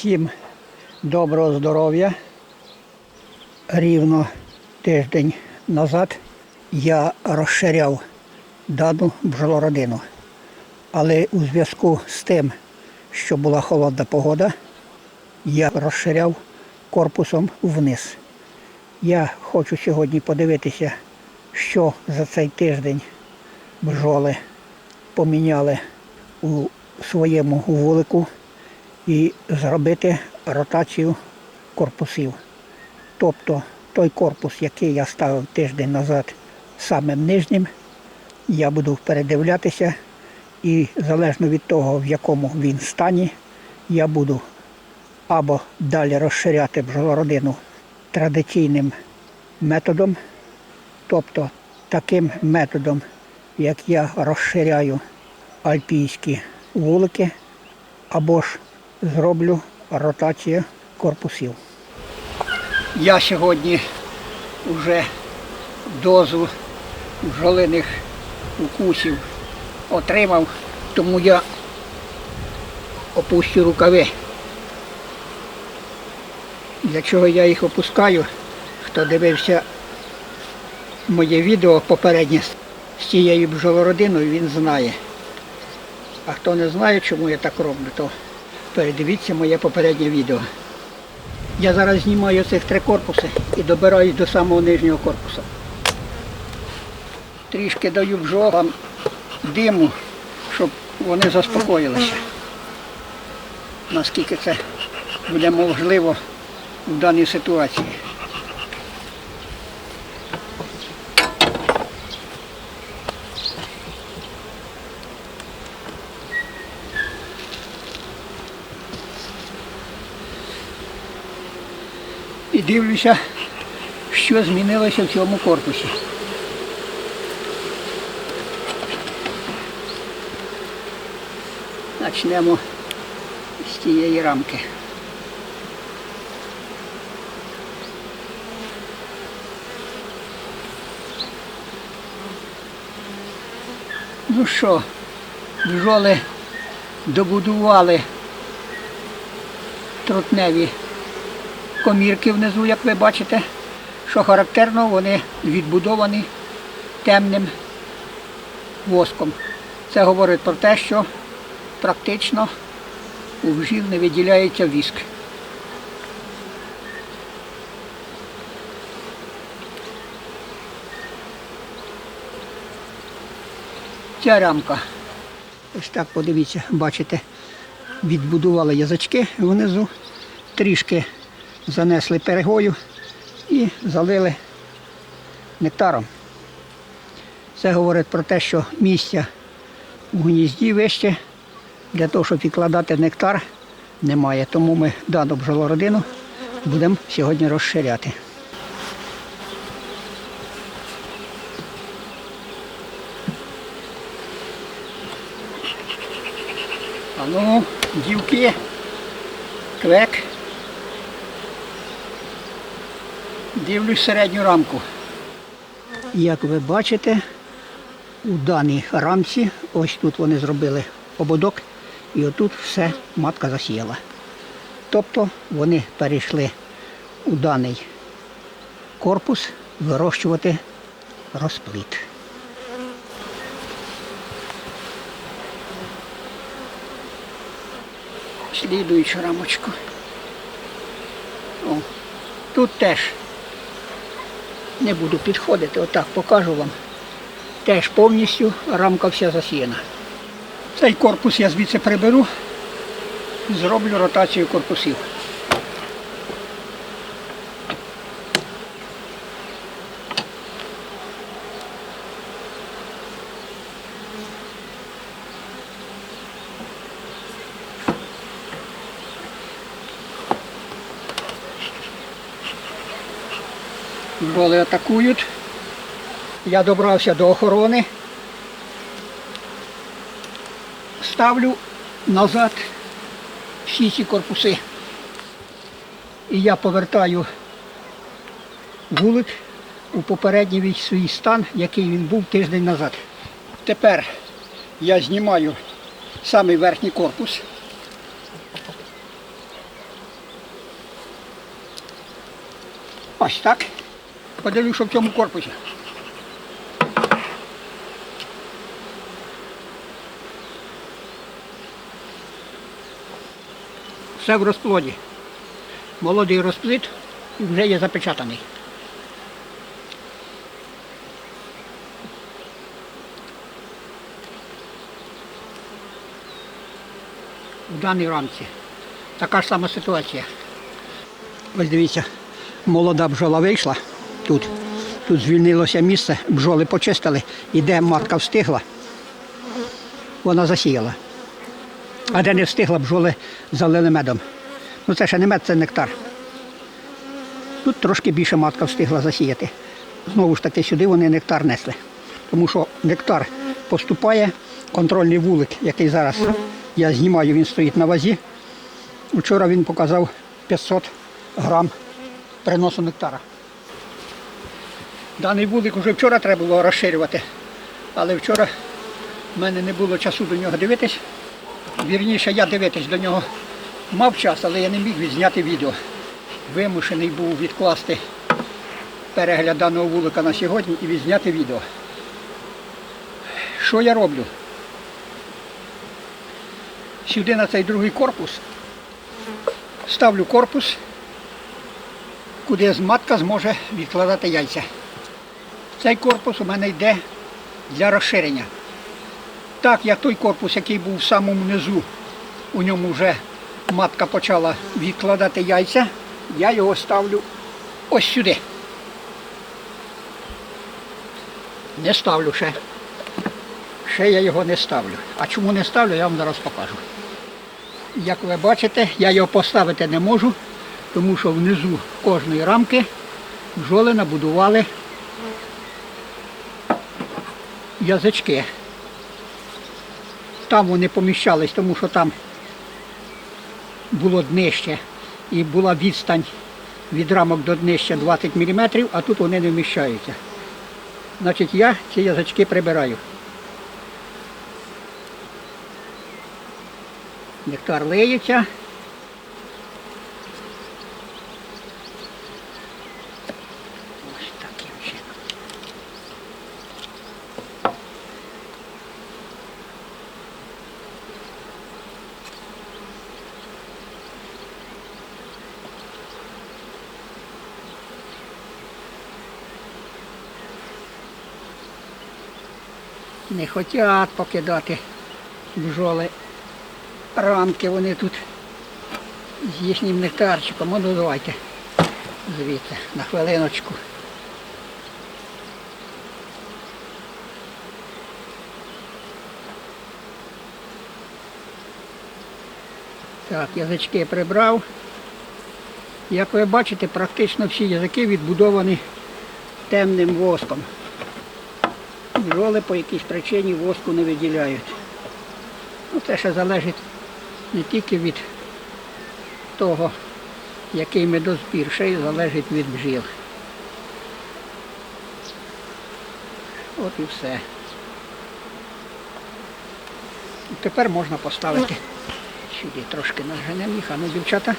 Всім доброго здоров'я. Рівно тиждень назад я розширяв дану бджолородину. Але у зв'язку з тим, що була холодна погода, я розширяв корпусом вниз. Я хочу сьогодні подивитися, що за цей тиждень бджоли поміняли у своєму вулику і зробити ротацію корпусів. Тобто той корпус, який я ставив тиждень назад самим нижнім, я буду передивлятися і залежно від того, в якому він стані, я буду або далі розширяти бджолородину традиційним методом, тобто таким методом, як я розширяю альпійські вулики, або ж зроблю ротацію корпусів. Я сьогодні вже дозу бджолиних укусів отримав, тому я опущу рукави. Для чого я їх опускаю? Хто дивився моє відео попереднє з цією бджолородиною, він знає. А хто не знає, чому я так роблю, то передивіться моє попереднє відео. Я зараз знімаю цих три корпуси і добираюсь до самого нижнього корпусу. Трішки даю бжогам диму, щоб вони заспокоїлися. Наскільки це буде можливо в даній ситуації. Дивлюся, що змінилося в цьому корпусі. Почнемо з тієї рамки. Ну що, бджоли добудували трутневі комірки внизу, як ви бачите. Що характерно, вони відбудовані темним воском. Це говорить про те, що практично у бжіл не виділяється віск. Ця рамка. Ось так подивіться, бачите, відбудували язички внизу, трішки занесли перегою і залили нектаром. Це говорить про те, що місця у гнізді вище для того, щоб відкладати нектар, немає. Тому ми дану бджолородину будемо сьогодні розширяти. А ну, дівки, квек. Дивлюсь середню рамку. Як ви бачите, у даній рамці, ось тут вони зробили ободок, і отут все матка засіяла. Тобто вони перейшли у даний корпус вирощувати розплід. Слідуючу рамочку. О, тут теж не буду підходити, отак покажу вам. Теж повністю рамка вся засіяна. Цей корпус я звідси приберу, зроблю ротацію корпусів. Монголи атакують. Я добрався до охорони. Ставлю назад всі ці корпуси. І я повертаю вулик у попередній свій стан, який він був тиждень назад. Тепер я знімаю самий верхній корпус. Ось так. Подивлюсь, що в цьому корпусі. Все в розплоді. Молодий розплід і вже є запечатаний. В даній рамці. Така ж сама ситуація. Ось дивіться, молода бджола вийшла тут. Тут звільнилося місце, бджоли почистили, іде матка встигла, вона засіяла. А де не встигла, бджоли залили медом. Ну це ще не мед, це нектар. Тут трошки більше матка встигла засіяти. Знову ж таки, сюди вони нектар несли. Тому що нектар поступає, контрольний вулик, який зараз я знімаю, він стоїть на вазі. Вчора він показав 500 грам приносу нектара. Даний вулик вже вчора треба було розширювати, але вчора в мене не було часу до нього дивитись. Вірніше, я дивитись до нього мав час, але я не міг відзняти відео. Вимушений був відкласти перегляд даного вулика на сьогодні і відзняти відео. Що я роблю? Сюди на цей другий корпус ставлю корпус, куди матка зможе відкладати яйця. Цей корпус у мене йде для розширення. Так як той корпус, який був в самому низу, у ньому вже матка почала відкладати яйця, я його ставлю ось сюди. Не ставлю ще. Ще я його не ставлю. А чому не ставлю, я вам зараз покажу. Як ви бачите, я його поставити не можу, тому що внизу кожної рамки бджоли набудували язички. Там вони поміщались, тому що там було днище і була відстань від рамок до днища 20 мм, а тут вони не вміщаються. Значить, я ці язички прибираю. Нектар лиється. Не хочуть покидати бджоли рамки, вони тут з їхнім нектарчиком. Ну давайте звідси на хвилиночку. Так, язички прибрав. Як ви бачите, практично всі язики відбудовані темним воском. Бджоли по якійсь причині воску не виділяють. Ну, це ще залежить не тільки від того, який медозбір, ще й залежить від бджіл. От і все. Тепер можна поставити сюди трошки наженемо їх, а ну, дівчата.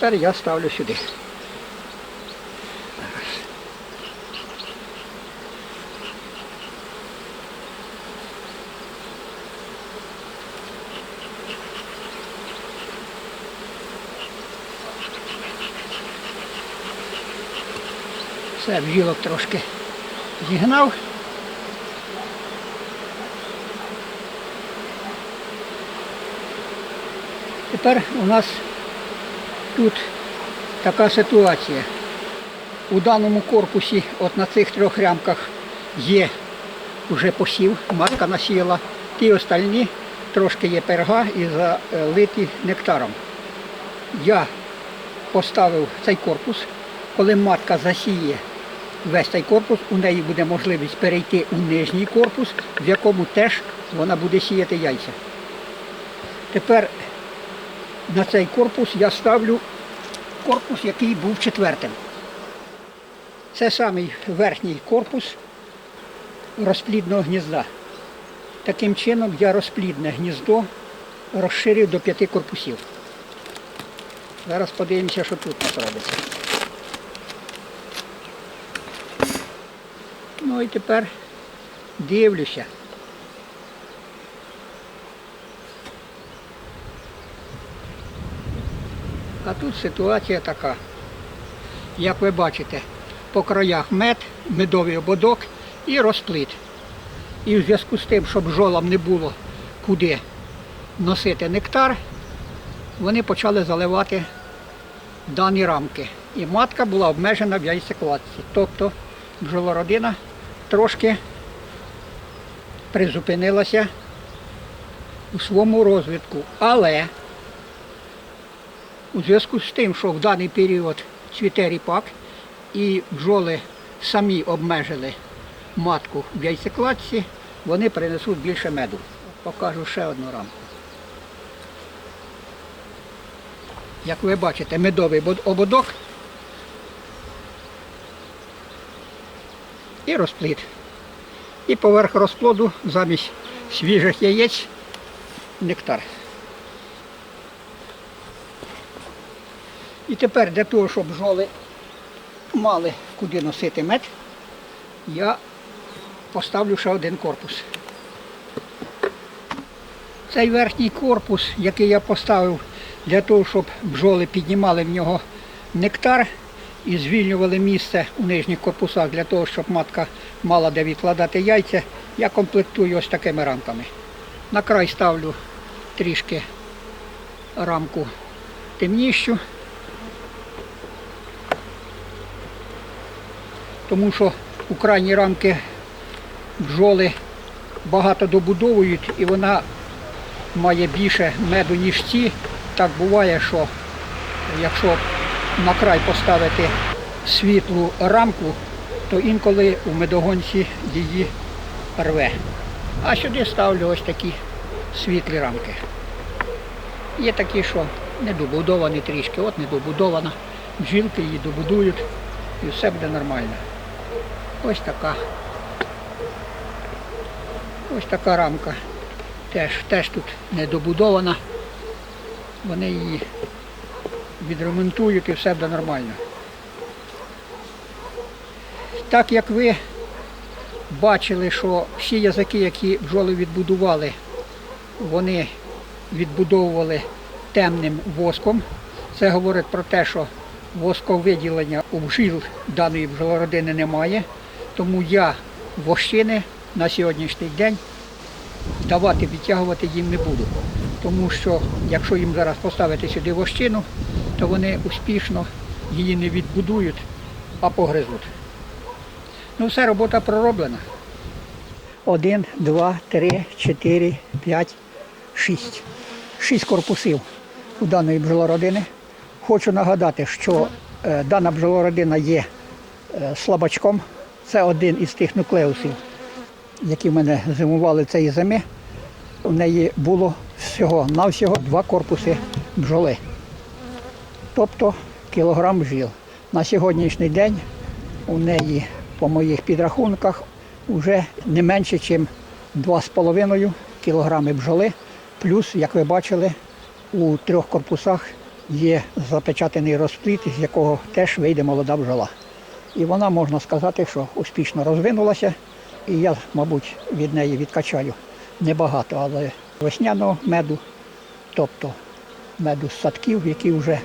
Тепер я ставлю сюди. Все, бжілок трошки зігнав. Тепер у нас тут така ситуація. У даному корпусі, от на цих трьох рямках, є вже посів, матка насіяла. Ті остальні трошки є перга і залиті нектаром. Я поставив цей корпус, коли матка засіє весь цей корпус, у неї буде можливість перейти у нижній корпус, в якому теж вона буде сіяти яйця. Тепер на цей корпус я ставлю корпус, який був четвертим. Це самий верхній корпус розплідного гнізда. Таким чином я розплідне гніздо розширив до п'яти корпусів. Зараз подивимося, що тут нас робиться. Ну і тепер дивлюся. А тут ситуація така. Як ви бачите, по краях мед, медовий ободок і розплит. І в зв'язку з тим, щоб бджолам не було куди носити нектар, вони почали заливати дані рамки. І матка була обмежена в яйцекладці. Тобто бджолородина трошки призупинилася у своєму розвитку. Але у зв'язку з тим, що в даний період цвіте ріпак і бджоли самі обмежили матку в яйцекладці, вони принесуть більше меду. Покажу ще одну рамку. Як ви бачите, медовий ободок і розплід. І поверх розплоду замість свіжих яєць нектар. І тепер для того, щоб бджоли мали куди носити мед, я поставлю ще один корпус. Цей верхній корпус, який я поставив для того, щоб бджоли піднімали в нього нектар і звільнювали місце у нижніх корпусах для того, щоб матка мала де відкладати яйця, я комплектую ось такими рамками. На край ставлю трішки рамку темніщу, тому що у крайні рамки бджоли багато добудовують і вона має більше меду, ніж ці. Так буває, що якщо на край поставити світлу рамку, то інколи у медогонці її рве. А сюди ставлю ось такі світлі рамки. Є такі, що недобудовані трішки, от недобудована. Бджілки її добудують і все буде нормально. Ось така. Ось така рамка. Теж, теж тут недобудована. Вони її відремонтують і все буде нормально. Так як ви бачили, що всі язики, які бджоли відбудували, вони відбудовували темним воском. Це говорить про те, що восковиділення у бджіл даної бджолородини немає. Тому я вощини на сьогоднішній день давати відтягувати їм не буду. Тому що якщо їм зараз поставити сюди вощину, то вони успішно її не відбудують, а погризуть. Ну все, робота пророблена. Один, два, три, чотири, п'ять, шість. Шість корпусів у даної бджолородини. Хочу нагадати, що е, дана бджолородина є е, слабачком. Це один із тих нуклеусів, які в мене зимували цієї зими. У неї було всього навсього два корпуси бджоли. Тобто кілограм бджіл. На сьогоднішній день у неї, по моїх підрахунках, вже не менше, ніж 2,5 кілограми бджоли. Плюс, як ви бачили, у трьох корпусах є запечатаний розплід, з якого теж вийде молода бджола. І вона, можна сказати, що успішно розвинулася. І я, мабуть, від неї відкачаю небагато, але весняного меду, тобто меду з садків, які вже,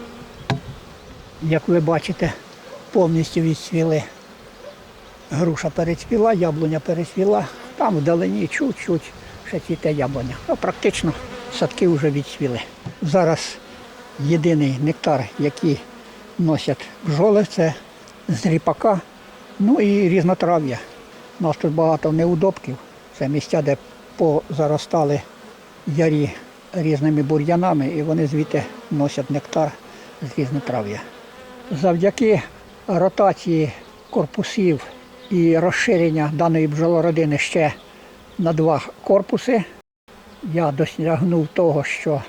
як ви бачите, повністю відцвіли. Груша перецвіла, яблуня перецвіла, там вдалині чуть-чуть ще цвіте яблуня. Ну, практично садки вже відцвіли. Зараз єдиний нектар, який носять бджоли, це з ріпака, ну і різнотрав'я. У нас тут багато неудобків. Це місця, де позаростали ярі різними бур'янами, і вони звідти носять нектар з різнотрав'я. Завдяки ротації корпусів і розширення даної бджолородини ще на два корпуси, я досягнув того, що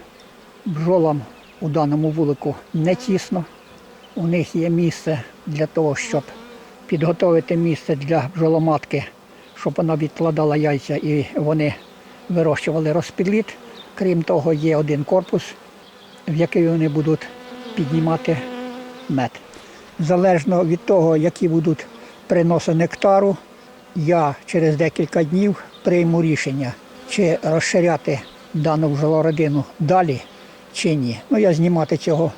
бджолам у даному вулику не тісно. У них є місце для того, щоб підготовити місце для бджоломатки, щоб вона відкладала яйця і вони вирощували розпідліт. Крім того, є один корпус, в який вони будуть піднімати мед. Залежно від того, які будуть приноси нектару, я через декілька днів прийму рішення, чи розширяти дану бджолородину далі, чи ні. Ну, я знімати цього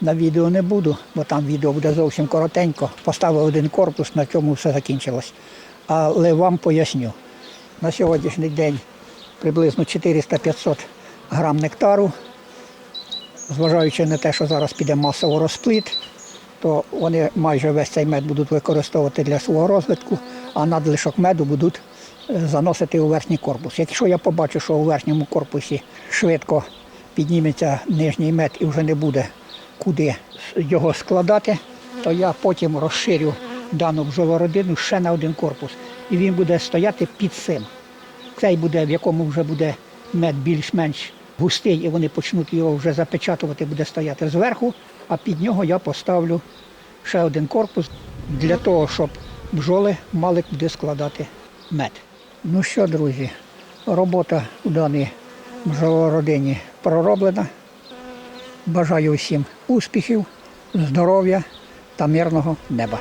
на відео не буду, бо там відео буде зовсім коротенько. Поставив один корпус, на цьому все закінчилось. Але вам поясню. На сьогоднішній день приблизно 400-500 грам нектару. Зважаючи на те, що зараз піде масово розпліт, то вони майже весь цей мед будуть використовувати для свого розвитку, а надлишок меду будуть е, заносити у верхній корпус. Якщо я побачу, що у верхньому корпусі швидко підніметься нижній мед і вже не буде куди його складати, то я потім розширю дану бджолородину ще на один корпус. І він буде стояти під цим. Цей буде, в якому вже буде мед більш-менш густий, і вони почнуть його вже запечатувати, буде стояти зверху, а під нього я поставлю ще один корпус для того, щоб бджоли мали куди складати мед. Ну що, друзі, робота у даній бджолородині пророблена. Бажаю всім успіхів, здоров'я та мирного неба.